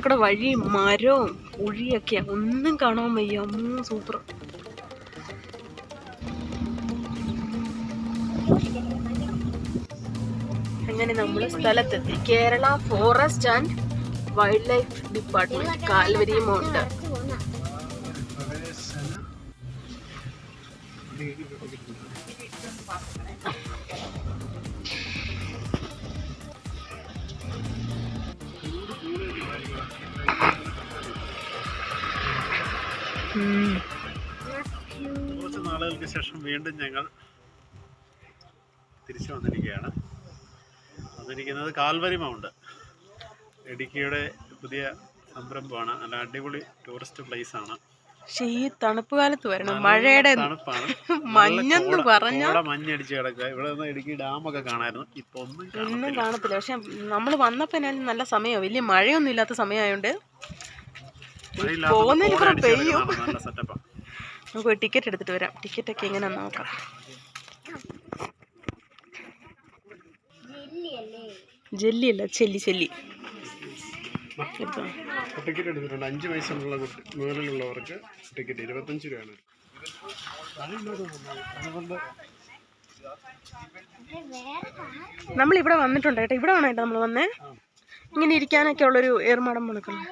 കൂടെ വഴി മരവും കുഴിയൊക്കെയാ ഒന്നും കാണാൻ വയ്യ. ഒന്നും സൂപ്പർ. അങ്ങനെ നമ്മൾ സ്ഥലത്തെത്തി. Kerala forest and wildlife department Calvary Mount ഉം. വീണ്ടും ഞങ്ങൾ തിരിച്ചു വന്നിരിക്കുകയാണ്. വന്നിരിക്കുന്നത് കാൽവരി മൗണ്ട്. ഇടുക്കിയുടെ പുതിയ സംരംഭമാണ്. നല്ല അടിപൊളി ടൂറിസ്റ്റ് പ്ലേസ് ആണ്. പക്ഷേ ഈ തണുപ്പ് കാലത്ത് വരണം. മഴയുടെ തണുപ്പാണ്. മഞ്ഞെന്ന് പറഞ്ഞ മഞ്ഞടിച്ച് കിടക്കുക. ഇവിടെ നിന്ന് ഇടുക്കി ഡാമൊക്കെ കാണായിരുന്നു. ഇപ്പൊ ഒന്നും കാണത്തില്ല. പക്ഷെ നമ്മൾ വന്നപ്പോ നല്ല സമയം വലിയ മഴയൊന്നും ഇല്ലാത്ത സമയമായോണ്ട് പോകുന്നതിന് പെയ്യും. നല്ല സെറ്റപ്പാണ് നമുക്ക് ടിക്കറ്റ് എടുത്തിട്ട് വരാം. ടിക്കറ്റ് ഒക്കെ എങ്ങനെ നോക്കാം. ജെല്ലി അല്ല ചെല്ലി. ചെല്ലി. ടിക്കറ്റ് എടുത്തിട്ടുണ്ട്. അഞ്ച് വയസ്സുള്ള കുട്ടി മുകളിലുള്ളവർക്ക് ടിക്കറ്റ് ഇരുപത്തഞ്ച് രൂപയാണ്. നമ്മൾ ഇവിടെ വന്നിട്ടുണ്ട് കേട്ടോ. ഇവിടെ വേണം നമ്മൾ വന്നേ? ഇങ്ങനെ ഇരിക്കാനൊക്കെ ഉള്ളൊരു ഏർമാടം മുണക്കണം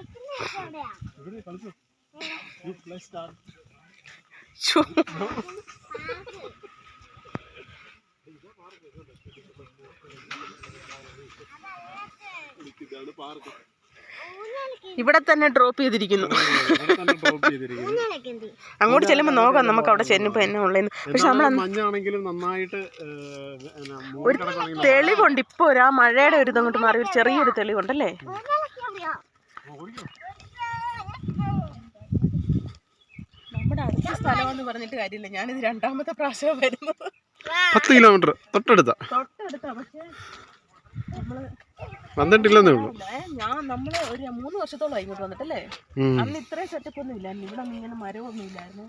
ഇവിടെ തന്നെ ഡ്രോപ്പ് ചെയ്തിരിക്കുന്നു. അങ്ങോട്ട് ചെല്ലുമ്പോൾ നോക്കാം നമുക്ക് അവിടെ ചെല്ലുമ്പോൾ എന്നാ ഉള്ളതെന്ന് പക്ഷെ നമ്മൾ ഒരു തെളിവുണ്ട് ഇപ്പോൾ ഒരു ആ മഴയുടെ ഒരു ഇതങ്ങോട്ട് മാറി ഒരു ചെറിയൊരു തെളിവുണ്ടല്ലേ? നമ്മുടെ അടുത്ത സ്ഥലമെന്ന് പറഞ്ഞിട്ട് കാര്യമില്ല. ഞാനിത് രണ്ടാമത്തെ പ്രാവശ്യം വരുന്നു പത്ത് കിലോമീറ്റർ തൊട്ടടുത്ത. തൊട്ടടുത്താ പക്ഷേ നമ്മൾ വന്നിട്ടില്ലെന്നേ ഉള്ളൂ. ഞാൻ നമ്മൾ ഒരു മൂന്ന് വർഷത്തോളം ഇങ്ങോട്ട് വന്നിട്ടല്ലേ. അന്ന് ഇത്രയും സെറ്റപ്പ് ഒന്നും ഇല്ലായിരുന്നു. ഇവിടെ ഇങ്ങനെ മരമൊന്നും ഇല്ലായിരുന്നു.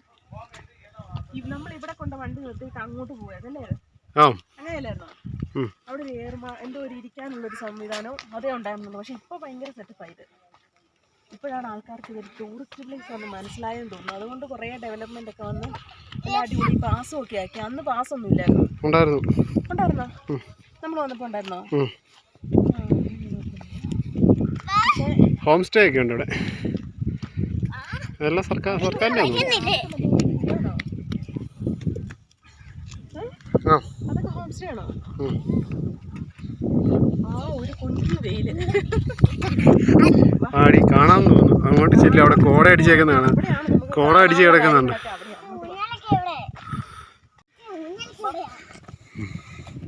നമ്മൾ ഇവിടെ കൊണ്ട് വണ്ടി നിർത്തിയിട്ട് അങ്ങോട്ട് പോയതല്ലേ അങ്ങനെയല്ലായിരുന്നോ. അവിടെ ഒരു ഏർമ എന്തോ ഒരു ഇരിക്കാനുള്ള ഒരു സംവിധാനവും അതേ ഉണ്ടായിരുന്നുള്ളൂ. പക്ഷെ ഇപ്പൊ ഭയങ്കര സെറ്റപ്പായത് ഇപ്പോഴാണ് ആൾക്കാർക്ക് ഇതൊരു ടൂറിസ്റ്റ് പ്ലേസ് വന്ന് മനസ്സിലായെന്ന് തോന്നുന്നു. അതുകൊണ്ട് കുറേ ഡെവലപ്മെന്റ് ഒക്കെ വന്ന് എല്ലാ അടിപൊളി പാസ്സും ഒക്കെ ആക്കി. അന്ന് പാസ്സൊന്നും ഇല്ലായിരുന്നു. ഉണ്ടായിരുന്നു. ഉണ്ടായിരുന്നോ? നമ്മൾ വന്നപ്പോൾ ഉണ്ടായിരുന്നോ. ഹോം സ്റ്റേ ഒക്കെ ഉണ്ട് ഇവിടെ. എല്ലാം സർക്കാർ സർക്കാരിന്റെ? ആ അതൊക്കെ ഹോം സ്റ്റേ ആണോ ഉം. ആ ഒരു കുഞ്ഞു വെയിൽ ആടി കാണാൻ തോന്നുന്നു. അങ്ങോട്ട് ചെല്ലി അവിടെ കോട അടിച്ചേക്കുന്നതാണ്. കോട അടിച്ച് കിടക്കുന്നുണ്ട്.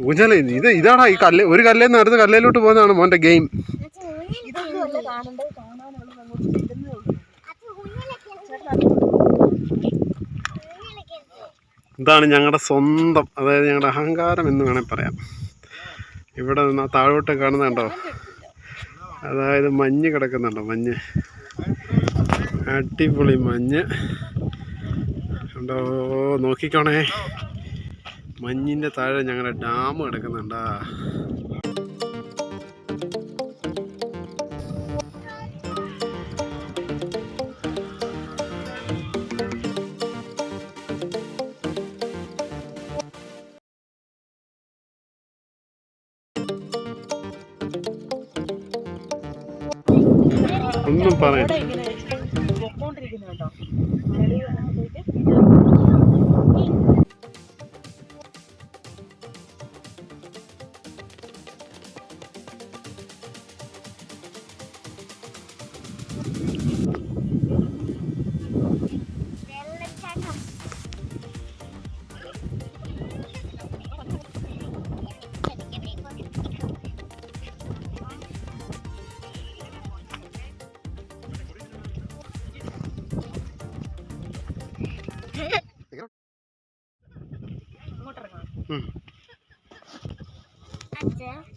ഊഞ്ഞാലേ ഇത് ഇതാടാ ഈ കല്ല് ഒരു കല്ലിൽ നിന്ന് അടുത്ത കല്ലിലോട്ട് പോകുന്നതാണ് മോന്റെ ഗെയിം. ഇതാണ് ഞങ്ങളുടെ സ്വന്തം അതായത് ഞങ്ങളുടെ അഹങ്കാരം എന്ന് വേണമെങ്കിൽ പറയാം. ഇവിടെ താഴോട്ട് കാണുന്നുണ്ടോ? അതായത് മഞ്ഞ് കിടക്കുന്നുണ്ടോ? മഞ്ഞ്. അടിപൊളി മഞ്ഞ്. ഉണ്ടോ നോക്കിക്കോണേ. മഞ്ഞിന്റെ താഴെ ഞങ്ങളുടെ ഡാം കിടക്കുന്നുണ്ടാ. ഒന്നും പറയാൻ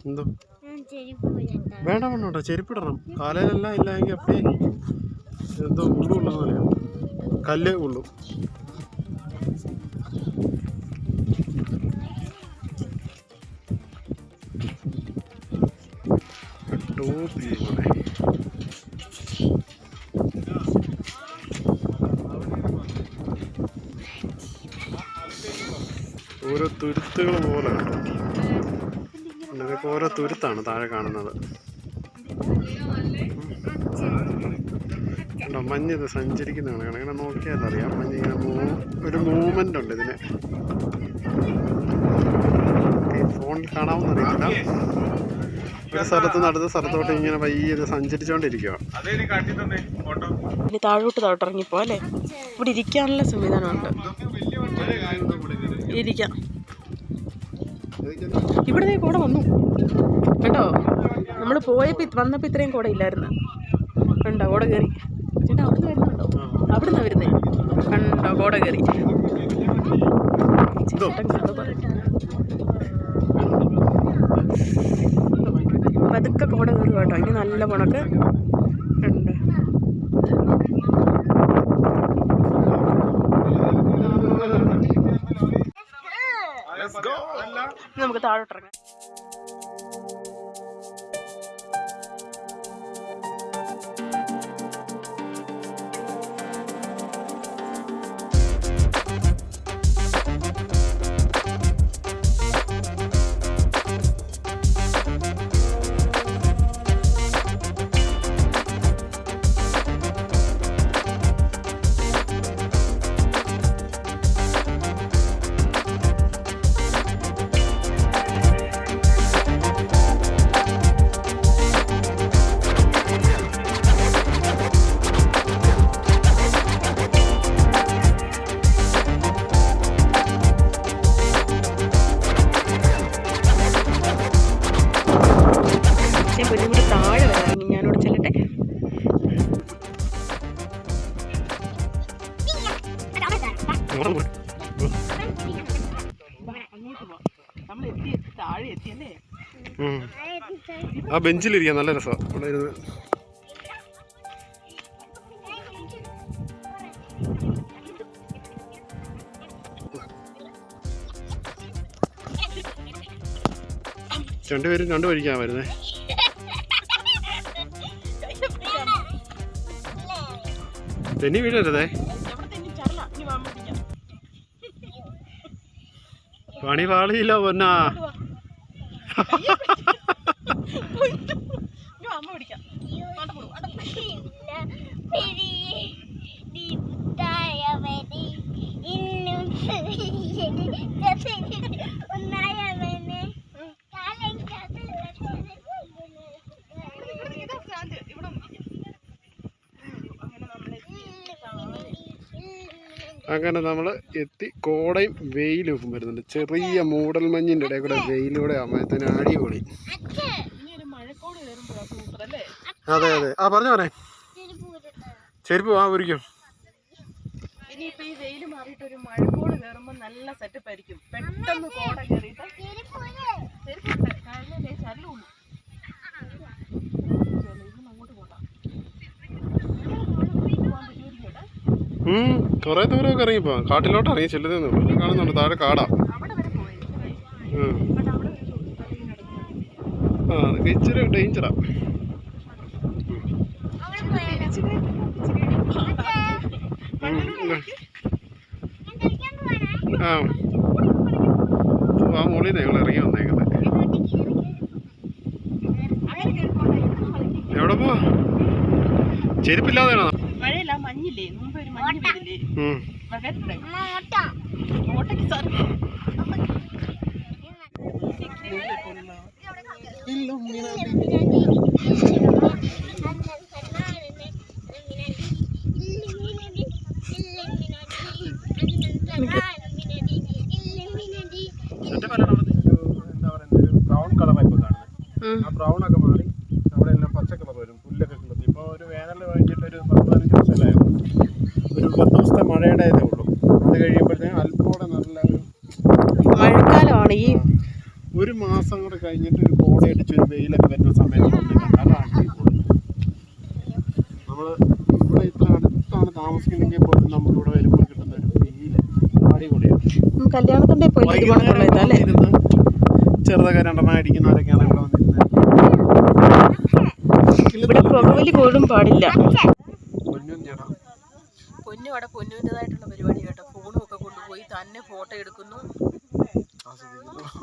എന്തോ. വേണ്ട വേണോട്ടോ ചെരുപ്പിടണം. കാലയിലെല്ലാം ഇല്ലെങ്കിൽ അപ്പേ എന്തോ ഉള്ളു ഉള്ളത് പോലെയാണ് കല്ലേ ഉള്ളു. ഓരോ തുരുത്തുകൾ പോലെ. കേട്ടോ ഓരോ തുരുത്താണ് താഴെ കാണുന്നത്. ഉണ്ടോ മഞ്ഞ് ഇത് സഞ്ചരിക്കുന്നതാണ്. കാരണം ഇങ്ങനെ നോക്കിയാൽ അറിയാം മഞ്ഞ് ഇങ്ങനെ ഒരു മൂവ്മെന്റ് ഉണ്ട് ഇതിന്. ഈ ഫോണിൽ കാണാമെന്ന് അറിയില്ല ഒരു സ്ഥലത്ത് നടന്ന സ്ഥലത്തോട്ട് ഇങ്ങനെ പയ്യെ ഇത് സഞ്ചരിച്ചുകൊണ്ടിരിക്കുക ഇനി താഴോട്ട് താഴോട്ട് ഇറങ്ങിപ്പോ അല്ലേ? ഇവിടെ ഇരിക്കാനുള്ള സംവിധാനമുണ്ട്. ഇരിക്കാം. ഇവിടെ ദേ കൂടെ വന്നു. കേട്ടോ? നമ്മൾ പോയപ്പോൾ വന്നപ്പോൾ ഇത്രയും കൂടെ ഇല്ലായിരുന്നു. കണ്ടോ കൂടെ കയറി ചേട്ടാ അവിടുന്ന് വരുന്നുണ്ടോ? അവിടുന്ന് വരുന്നേ. കണ്ടോ കൂടെ കയറി പതുക്കെ കൂടെ കയറി കേട്ടോ ഇനി നല്ല മുണക്ക് ഉണ്ട് ഇനി നമുക്ക് ആ ബെഞ്ചിലിരിക്കാൻ നല്ല രസമാണ് ഇവിടെ ഇരുന്ന്. രണ്ടുപേരും രണ്ടു വഴിക്കാണ് വരുന്നേ. തെന്നി വീഴരുതേ. എവിടെ തന്നെ ചരല ഇനി വാ, അമ്മ പിടിക്കാം പണി പാളിയില്ല പൊന്നാ ഇനി വാ, അമ്മ പിടിക്കാം അങ്ങോട്ട് പോ, അങ്ങോട്ട് പോ. ഇതാ സ്റ്റാൻഡ് ഇവിടെ വന്നിരിക്കാം. അങ്ങനെ നമ്മൾ അങ്ങനെ നമ്മൾ എത്തി. കോടയും വെയിലും വരുന്നുണ്ട്. ചെറിയ മൂടൽ മഞ്ഞിന്റെ ഇടയിൽ കൂടെ വെയിലൂടെ അമ്മയത്തിന് അടിപൊളി. ഇനി ഒരു മഴക്കോട് കയറുമ്പോഴാണ് സൂപ്പർ അതെ അതെ. ആ പറഞ്ഞു പറേ ചെരുപ്പ് ആ ഒരിക്കും മാറിയിട്ട് ഒരു മഴക്കോട് കയറുമ്പോൾ നല്ല സെറ്റപ്പ് ആയിരിക്കും. പെട്ടെന്ന് കോട കയറിയിട്ട് ചെരുപ്പുണ്ട് ഇവിടെ കുറേ ദൂരമൊക്കെ ഇറങ്ങിപ്പോ. കാട്ടിലോട്ട് ഇറങ്ങി ചെല്ലുന്നേ കാണുന്നുണ്ട് താഴെ കാടാ. ആ അതൊക്കെ ഇച്ചിരി ഡേഞ്ചറാ ആ. ആ മുകളിൽ ഞങ്ങൾ ഇറങ്ങി വന്നേക്കുന്നത്. എവിടെ പോവാ? ചെരുപ്പില്ലാതെയാണോ? മഴയില്ല മഞ്ഞില്ലേ? മുമ്പ് ഒരു മഞ്ഞ് പെയ്തില്ലേ? ഓട്ടയ്ക്ക് സാർ എന്റെ പലയിടം അവിടെ ഒരു എന്താ പറയുന്നത് ഒരു ബ്രൗൺ കളറാണ് ഇപ്പോൾ കാണുന്നത് ആ ബ്രൗൺ ഒക്കെ മാറി അവിടെ എല്ലാം പച്ച കളർ വരും പുല്ലൊക്കെ കിളത്തി ഇപ്പോൾ ഒരു വേനൽ കഴിഞ്ഞിട്ട് ഒരു പത്ത് പതിനഞ്ച് ദിവസമല്ലായോ ഒരു പത്ത് ദിവസത്തെ മഴയുടെ ഇതേ ഉള്ളൂ. അത് കഴിയുമ്പോഴത്തേക്കും അല്പോടെ നല്ല ഒരു മഴക്കാലമാണ് ഈ ഒരു മാസം കൂടെ കഴിഞ്ഞിട്ട് ഒരു കോടയടിച്ച് ഒരു വെയിലൊക്കെ വരുന്ന സമയത്ത് നമ്മൾ ഇവിടെ ഇത്ര അടുത്താണ് താമസിക്കുന്നെങ്കിൽ പോലും നമുക്ക് ഇവിടെ വരുമ്പോൾ കിട്ടുന്ന ഒരു വെയിൽ അടിപൊളിയാണ്. കല്യാണത്തിന്റെ ചെറുതൊക്കെ രണ്ടെണ്ണം അടിക്കുന്നവരൊക്കെയാണ് ഇവിടെ വന്നിരുന്നത്? പുകവലി പോലും പാടില്ല. പൊന്നും പൊന്നു അവിടെ പൊന്നുവിന്റെതായിട്ടുള്ള പരിപാടി കേട്ടോ. ഫോണും ഒക്കെ കൊണ്ടുപോയി തന്നെ ഫോട്ടോ എടുക്കുന്നു.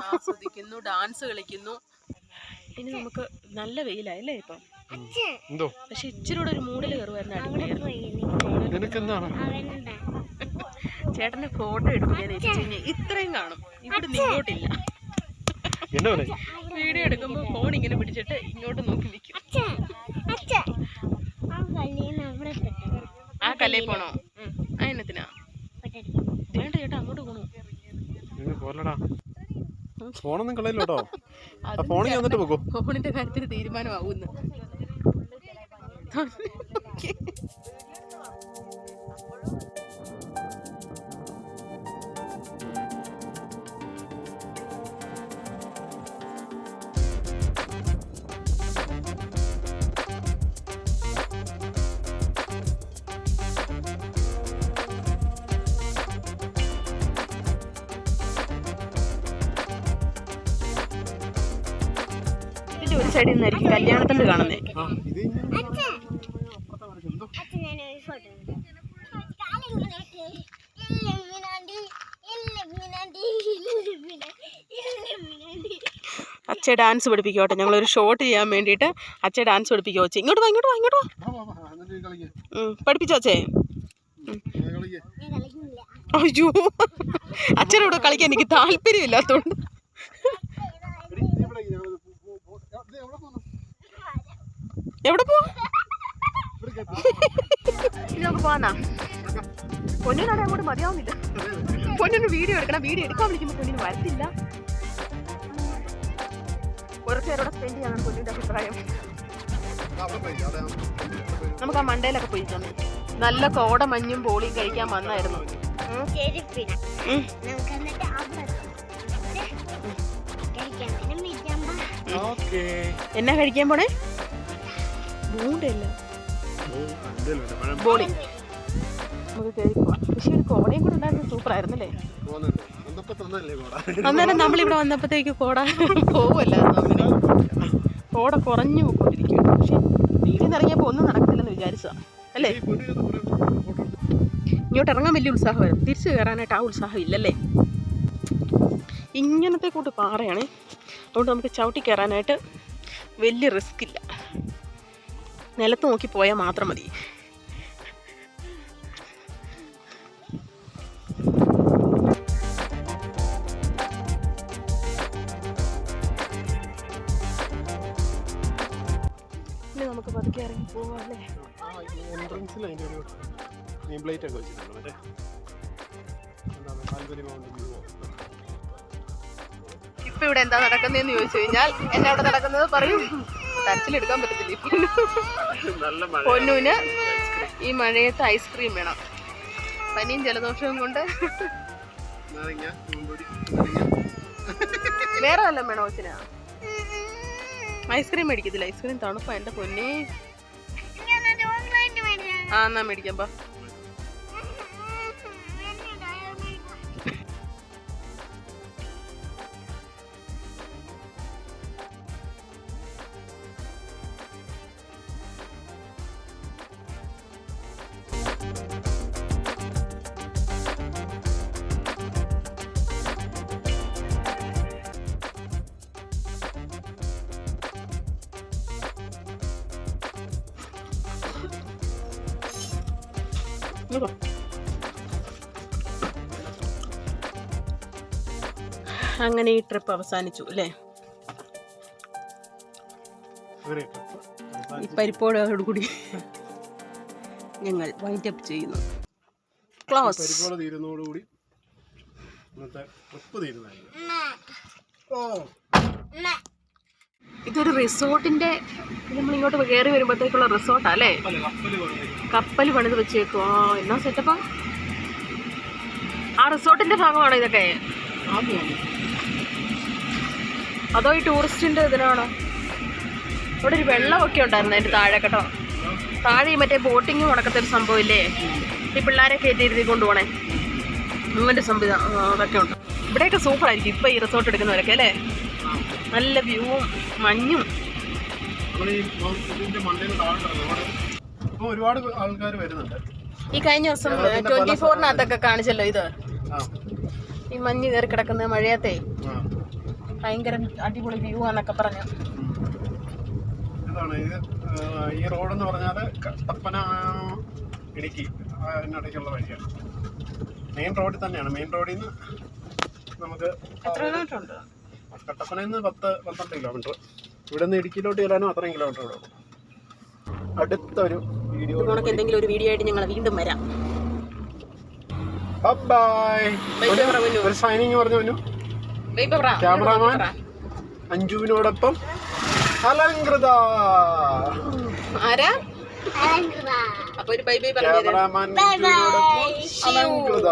ആസ്വദിക്കുന്നു. ഡാൻസ് കളിക്കുന്നു. ഇനി നമുക്ക് നല്ല വെയിലായല്ലേ ഇപ്പം? എന്തോ? പക്ഷെ ഇച്ചിരി കൂടെ ഒരു മൂടിൽ കയറുമായിരുന്നു അടിപൊളിയായിരുന്നു. നിനക്കെന്താണ്? ചേട്ടന് ഫോട്ടോ എടുക്കാൻ ഇച്ചിരി ഇത്രയും കാണും. ഇവിടെ പറയും വീഡിയോ എടുക്കുമ്പോൾ ഫോൺ ഇങ്ങനെ പിടിച്ചിട്ട് ഇങ്ങോട്ട് നോക്കി നിൽക്കും ആ കല്ലേ പോണോ? എന്നത്തിനാ വേണ്ട ചേട്ടാ അങ്ങോട്ട് പോണോ. ഫോണൊന്നും കളയില്ലോട്ടോ. ആ ഫോണിൽ വന്നിട്ട് പോകോ ഫോണിന്റെ കാര്യത്തിൽ തീരുമാനമാവുന്നു. സൈഡിൽ നിന്നായിരിക്കും കല്യാണത്തിന്റെ കാണുന്നേ അച്ഛ ഡാൻസ് പഠിപ്പിക്കോട്ടെ ഞങ്ങൾ ഒരു ഷോട്ട് ചെയ്യാൻ വേണ്ടിയിട്ട് അച്ഛ ഡാൻസ് പഠിപ്പിക്കോ അച്ഛ ഇങ്ങോട്ട് വാ ഇങ്ങോട്ട് വാ ഇങ്ങോട്ട് വാ. പഠിപ്പിച്ചോ അച്ഛേ. അയ്യോ. അച്ഛനോട് കളിക്കാൻ എനിക്ക് താല്പര്യമില്ലാത്തോണ്ട് എടി, നീ ഇവിടെ ഇരിക്ക്. ഞങ്ങൾ പോ- പോ- പോ- ആ, ഇത് എവിടെ പോന്നു? എവിടെ പോ? നമുക്ക് പോവാന്നാ? പൊന്നിനാണ് അങ്ങോട്ട് മതിയാവുന്നില്ല. പൊന്നിന് വീഡിയോ എടുക്കണം. വീഡിയോ എടുക്കാൻ വിളിക്കുമ്പോൾ പൊന്നിന് വരത്തില്ല. കുറച്ച് നേരം സ്പെൻഡ് ചെയ്യാനാണ് പൊന്നിന്റെ അഭിപ്രായം. നമുക്ക് ആ മണ്ടയിലൊക്കെ പോയി തന്നെ നല്ല കോട മഞ്ഞും പോളിയും കഴിക്കാൻ വന്നായിരുന്നു. ഓക്കേ. എന്നാ കഴിക്കാൻ പോണേ? ബൂണ്ടല്ല. ബോളി നമുക്ക് കയറി പോവാം. പക്ഷേ ഒരു കോടയും കൂടെ ഉണ്ടായിരുന്നു സൂപ്പർ ആയിരുന്നല്ലേ? അന്നേരം നമ്മളിവിടെ വന്നപ്പോഴത്തേക്ക് കോട പോവല്ലായിരുന്നു അങ്ങനെ. കോട കുറഞ്ഞു പോയിക്കൊണ്ടിരിക്കും പക്ഷെ വീട്ടിൽ നിന്ന് ഇറങ്ങിയപ്പോൾ ഒന്നും നടക്കില്ലെന്ന് വിചാരിച്ചതാ. അല്ലേ. ഇങ്ങോട്ട് ഇറങ്ങാൻ വലിയ ഉത്സാഹമായിരുന്നു. തിരിച്ചു കയറാനായിട്ട് ആ ഉത്സാഹം ഇല്ലല്ലേ? ഇങ്ങനത്തെ കൂട്ട് പാറയാണ്. അതുകൊണ്ട് നമുക്ക് ചവിട്ടി കയറാനായിട്ട് വലിയ റിസ്ക് ഇല്ല. നിലത്ത് നോക്കി പോയാൽ മാത്രം മതി ഇനി നമുക്ക് പതുക്കെ ഇറങ്ങി പോവാല്ലേ ഒരു പ്ലേറ്റ് ഒക്കെ വെച്ചിട്ടുണ്ട്. മറ്റേ എന്താണ്. ഇപ്പൊ ഇവിടെ എന്താ നടക്കുന്നതെന്ന് ചോദിച്ചു കഴിഞ്ഞാൽ എന്നെ അവിടെ നടക്കുന്നത് പറയൂ കരച്ചിലെടുക്കാൻ പറ്റത്തില്ല ഇപ്പൊ പൊന്നൂന് ഈ മഴയത്ത് ഐസ്ക്രീം വേണം. പനിയും ജലദോഷവും കൊണ്ട്. വേറെ വല്ലതും വേണോ കൊച്ചിന് ഐസ്ക്രീം മേടിക്കത്തില്ല. ഐസ്ക്രീം തണുപ്പാ. എന്റെ പൊന്നേ. ആ എന്നാ മേടിക്കാം അങ്ങനെ ഈ ട്രിപ്പ് അവസാനിച്ചു അല്ലേ? ഈ പരിപ്പോടോടുകൂടി ഞങ്ങൾ വൈൻഡ് അപ്പ് ചെയ്യുന്നു. ക്ലോസ്. തീരുന്നതോടുകൂടി ഇന്നത്തെ ട്രിപ്പ് തീരുന്നതായിരുന്നു ഓ ഇതൊരു റിസോർട്ടിന്റെ നമ്മൾ ഇങ്ങോട്ട് കയറി വരുമ്പോഴത്തേക്കുള്ള റിസോർട്ടാ അല്ലേ? കപ്പൽ പണിത് വെച്ചേക്കും ആ എന്നാ സെറ്റപ്പാ? ആ റിസോർട്ടിന്റെ ഭാഗമാണോ ഇതൊക്കെ? അതോ ഈ ടൂറിസ്റ്റിന്റെ ഇതിനാണോ? ഇവിടെ ഒരു വെള്ളമൊക്കെ ഉണ്ടായിരുന്നു അതിന്റെ താഴെ കേട്ടോ. താഴെ മറ്റേ ബോട്ടിങ് നടക്കത്തെ ഒരു സംഭവം ഇല്ലേ ഈ പിള്ളേരെ കയറ്റി ഇരുത്തി കൊണ്ടുപോണേ. അങ്ങനത്തെ സംവിധാനം അതൊക്കെ ഉണ്ട്. ഇവിടെയൊക്കെ സൂപ്പറായിരിക്കും. ഇപ്പൊ ഈ റിസോർട്ട് എടുക്കുന്നവരൊക്കെ അല്ലേ? നല്ല വ്യൂവും മഞ്ഞും. ഒരുപാട് ആൾക്കാർ വരുന്നുണ്ട്. ഈ കഴിഞ്ഞ ദിവസം ട്വന്റി ഫോറിനകത്തൊക്കെ കാണിച്ചല്ലോ ഇത്. ആ. ഈ മഞ്ഞ് കയറി കിടക്കുന്ന മഴയത്തെ. ആ. ഭയങ്കര അടിപൊളി വ്യൂ ആന്നൊക്കെ പറഞ്ഞു. ഇതാണ് ഈ റോഡ് എന്ന് പറഞ്ഞാൽ കട്ടപ്പന ഇടുക്കി അതിനിടയ്ക്കുള്ള വഴിയാണ്. മെയിൻ റോഡിൽ തന്നെയാണ്. മെയിൻ റോഡിൽ നിന്ന് നമുക്ക് എത്ര കിലോമീറ്റർ ഉണ്ട്? കട്ടപ്പനയിൽ നിന്ന് പത്ത് പന്ത്രണ്ട് കിലോമീറ്റർ ഇവിടെ നിന്ന് ഇടുക്കിയിലോട്ട് ചെല്ലാനും അത്രയും കിലോമീറ്റർ ഇവിടെ അടുത്തൊരു വീഡിയോ എന്തെങ്കിലും ഒരു വീഡിയോ ആയിട്ട് ഞങ്ങൾ വീണ്ടും വരാം. ഒരു സൈനിങ് പറഞ്ഞു. ക്യാമറാമാൻ. അഞ്ജുവിനോടൊപ്പം അലങ്കൃത. ആരാ? അപ്പൊ ഒരു ബൈ ബൈ പറഞ്ഞു ക്യാമറാമാൻ അലങ്കൃത.